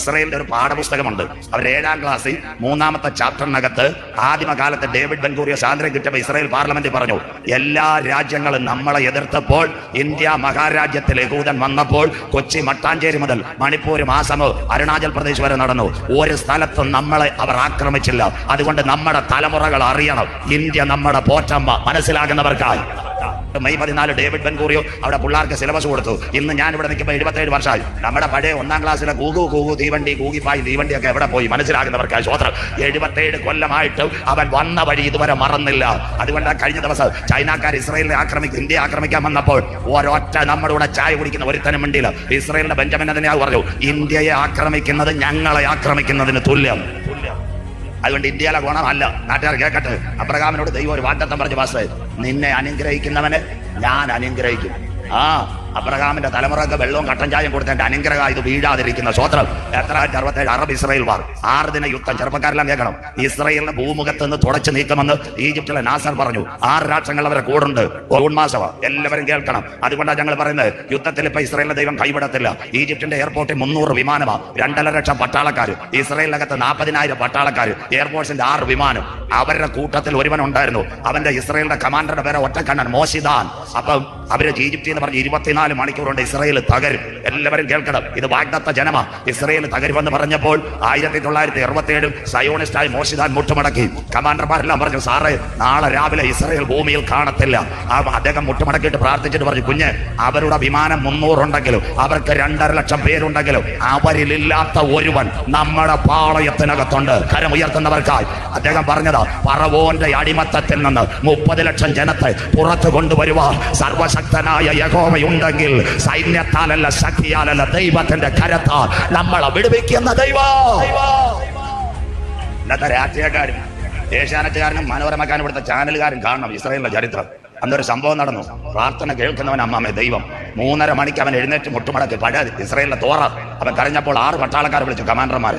ഇസ്രയേലിന്റെ ഒരു പാഠപുസ്തകമുണ്ട്. അവർ ഏഴാം ക്ലാസ്സിൽ മൂന്നാമത്തെ ചാപ്റ്ററിനകത്ത് ആദിമകാലത്ത് ഡേവിഡ് ബെൻഗൂറിയ സ്വാതന്ത്ര്യം കിട്ടിയപ്പോൾ ഇസ്രയേൽ പാർലമെന്റിൽ പറഞ്ഞു എല്ലാ രാജ്യങ്ങളും നമ്മളെ എതിർത്തപ്പോൾ ഇന്ത്യ മഹാരാജ്യത്തിൽ യഹൂദൻ വന്നപ്പോൾ കൊച്ചി മട്ടാഞ്ചേരി മുതൽ മണിപ്പൂർ മാസം അരുണാചൽ പ്രദേശ് വരെ നടന്നു. ഒരു സ്ഥലത്തും നമ്മളെ അവർ ആക്രമിച്ചില്ല. അതുകൊണ്ട് നമ്മുടെ തലമുറകൾ അറിയണം. ഇന്ത്യ നമ്മുടെ പോറ്റമ്മ മനസ്സിലാകുന്നവർക്കായി. മെയ് പതിനാല് ഡേവിഡ് ബെൻകൂറിയോ അവിടെ പിള്ളേർക്ക് സിലബസ് കൊടുത്തു. ഇന്ന് ഞാൻ ഇവിടെ നിൽക്കുമ്പോൾ എഴുപത്തേഴ് വർഷമായി. നമ്മുടെ പഴയ ഒന്നാം ക്ലാസ്സിലെ കൂകു കൂകു തീവണ്ടി കൂകിപ്പായി തീവണ്ടി ഒക്കെ എവിടെ പോയി? മനസ്സിലാകുന്നവർക്ക് സ്വോത്രം എഴുപത്തേഴ് കൊല്ലമായിട്ട് അവൻ വന്ന വഴി ഇതുവരെ മറന്നില്ല. അതുകൊണ്ട് കഴിഞ്ഞ ദിവസം ചൈനക്കാർ ഇസ്രയേലിനെ ആക്രമിക്കും ഇന്ത്യ ആക്രമിക്കാൻ വന്നപ്പോൾ ഒരൊറ്റ നമ്മുടെ കൂടെ ചായ കുടിക്കുന്ന ഒരുത്തനും മിണ്ടിയില്ല. ഇസ്രയേലിന്റെ ബെഞ്ചമിൻ അതിനെ പറഞ്ഞു ഇന്ത്യയെ ആക്രമിക്കുന്നത് ഞങ്ങളെ ആക്രമിക്കുന്നതിന് തുല്യം. അതുകൊണ്ട് ഇന്ത്യയിലെ ഗുണമല്ല. നാട്ടുകാർ കേൾക്കട്ടെ. അബ്രഹാമിനോട് ദൈവം ഒരു വാഗ്ദത്തം പറഞ്ഞു പാസ് നിന്നെ അനുഗ്രഹിക്കുന്നവനെ ഞാൻ അനുഗ്രഹിക്കും. ആ അബ്രഹാമിന്റെ തലമുറയ്ക്ക് വെള്ളവും കട്ടൻ ചായം കൊടുത്തതിന്റെ അനുഗ്രഹ ഇത് വീഴാതിരിക്കുന്ന സ്വത്രം. എത്ര അറുപത്തേഴ് അറബ് ഇസ്രയേൽ വാർ. ആറ് ദിന യുദ്ധം ചെറുപ്പക്കാരെല്ലാം കേൾക്കണം. ഇസ്രയേലിന്റെ ഭൂമുഖത്ത് നിന്ന് തുടച്ചു നീക്കുമെന്ന് ഈജിപ്തിലെ നാസർ പറഞ്ഞു. ആറ് രാഷ്ട്രങ്ങൾ അവരെ കൂടുണ്ട്. ജൂൺ എല്ലാവരും കേൾക്കണം. അതുകൊണ്ടാണ് ഞങ്ങൾ പറയുന്നത് യുദ്ധത്തിൽ ഇപ്പൊ ഇസ്രയേലിന്റെ ദൈവം കൈവിടത്തില്ല. ഈജിപ്തിന്റെ എയർപോർട്ടിൽ മുന്നൂറ് വിമാനമാ. രണ്ടര ലക്ഷം പട്ടാളക്കാർ ഇസ്രയേലിനകത്ത് നാൽപ്പതിനായിരം പട്ടാളക്കാർ എയർപോർട്ടിന്റെ ആറ് വിമാനം. അവരുടെ കൂട്ടത്തിൽ ഒരുവൻ ഉണ്ടായിരുന്നു അവന്റെ ഇസ്രയേലിന്റെ കമാൻഡറുടെ പേരെ ഒറ്റക്കണ്ണൻ മോശിദാൻ. അപ്പം അവർ ഈജിപ്തി എന്ന് പറഞ്ഞ് ഇരുപത്തിനാല് മണിക്കൂർ കൊണ്ട് ഇസ്രയേൽ തകരും. എല്ലാവരും കേൾക്കണം. ഇത് വാഗ്ദത്ത ജനമ. ഇസ്രയേൽ തകരുമെന്ന് പറഞ്ഞപ്പോൾ ആയിരത്തി തൊള്ളായിരത്തി അറുപത്തി ഏഴ് സയോണിസ്റ്റായി മോഷിദാൻ മുട്ടുമടക്കി. കമാൻഡർമാരെല്ലാം പറഞ്ഞു സാറേ നാളെ രാവിലെ ഇസ്രയേൽ ഭൂമിയിൽ കാണത്തില്ല. അദ്ദേഹം മുട്ടുമടക്കിയിട്ട് പ്രാർത്ഥിച്ചിട്ട് പറഞ്ഞു കുഞ്ഞ് അവരുടെ വിമാനം മുന്നൂറുണ്ടെങ്കിലും അവർക്ക് രണ്ടര ലക്ഷം പേരുണ്ടെങ്കിലും അവരിലില്ലാത്ത ഒരുവൻ നമ്മുടെ പാളയത്തിനകത്തുണ്ട്. കരം ഉയർത്തുന്നവർക്കായി അദ്ദേഹം പറഞ്ഞത് പറവോന്റെ അടിമത്തത്തിൽ നിന്ന് മുപ്പത് ലക്ഷം ജനത്തെ പുറത്തു കൊണ്ടുവരുവാൻ സർവശക്തനായ യഹോവയുണ്ടെങ്കിൽ സൈന്യത്താലല്ല ശക്തിയാലല്ല ദൈവത്തിന്റെ കരത്താൽ നമ്മളെ വിടുവിക്കുന്ന ദൈവം. ഇന്നത്തെ രാഷ്ട്രീയക്കാരും ഏഷ്യാനെറ്റുകാരനും മനോരമക്കാരും ഇവിടുത്തെ ചാനലുകാരും കാണണം ഇസ്രായേലിന്റെ ചരിത്രം. അന്നൊരു സംഭവം നടന്നു. പ്രാർത്ഥന കേൾക്കുന്നവൻ അമ്മാമേ ദൈവം. മൂന്നര മണിക്ക് അവൻ എഴുന്നേറ്റ് മുട്ടുമടക്കി പഴയ ഇസ്രയേലിന്റെ തോറ. അവൻ കരഞ്ഞപ്പോൾ ആറ് പട്ടാളക്കാർ വിളിച്ചു കമാൻഡർമാര്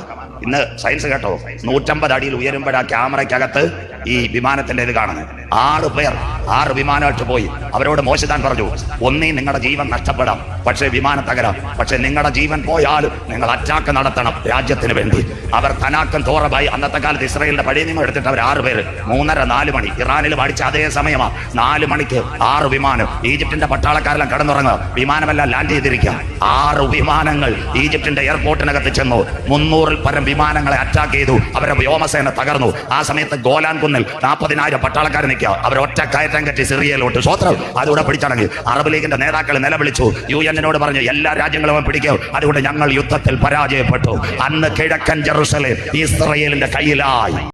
ഇന്ന് സയൻസ് കേട്ടോ? നൂറ്റമ്പത് അടിയിൽ ഉയരുമ്പോഴാ ക്യാമറയ്ക്കകത്ത് ഈ വിമാനത്തിന്റെ ഇത് കാണുന്നത്. ആറ് പേർ ആറ് വിമാനമായിട്ട് പോയി. അവരോട് മോശിതാൻ പറഞ്ഞു ഒന്നീ നിങ്ങളുടെ ജീവൻ നഷ്ടപ്പെടാം. പക്ഷേ വിമാനം തകരാം. പക്ഷെ നിങ്ങളുടെ ജീവൻ പോയാൽ നിങ്ങൾ അറ്റാക്ക് നടത്തണം രാജ്യത്തിന് വേണ്ടി. അവർ തനാക്കം തോറബായി അന്നത്തെ കാലത്ത് ഇസ്രായേലിന്റെ പഴയ നിയമം എടുത്തിട്ട് അവർ ആറ് പേര്. മൂന്നര നാല് മണി. ഇറാനിൽ പഠിച്ച അതേ സമയമാ. നാല് മണിക്ക് ആറ് വിമാനം. ഈജിപ്തിന്റെ പട്ടാളക്കാരെല്ലാം കടന്നുറങ്ങുക. വിമാനമെല്ലാം ലാൻഡ് ചെയ്തിരിക്കുക. ആറ് വിമാനങ്ങൾ ഈജിപ്തിന്റെ എയർപോർട്ടിനകത്ത് ചെന്നു. മുന്നൂറിൽ പരം വിമാനങ്ങളെ അറ്റാക്ക് ചെയ്തു. അവരെ വ്യോമസേന തകർന്നു. ആ സമയത്ത് ഗോലാൻ കുന്നിൽ നാൽപ്പതിനായിരം പട്ടാളക്കാർ നിൽക്കുക അവർ ഒറ്റ കയറ്റം കെട്ടി സിറിയയിലോട്ട് സ്വത്രം. അതുകൂടെ പിടിച്ചടങ്ങി. അറബ് ലീഗിന്റെ നേതാക്കൾ നിലവിളിച്ചു. യു എന്നിനോട് പറഞ്ഞു എല്ലാ രാജ്യങ്ങളും പിടിക്കും. അതുകൊണ്ട് ഞങ്ങൾ യുദ്ധത്തിൽ പരാജയപ്പെട്ടു. അന്ന് കിഴക്കൻ ജെറുസലേം ഇസ്രയേലിന്റെ കയ്യിലായി.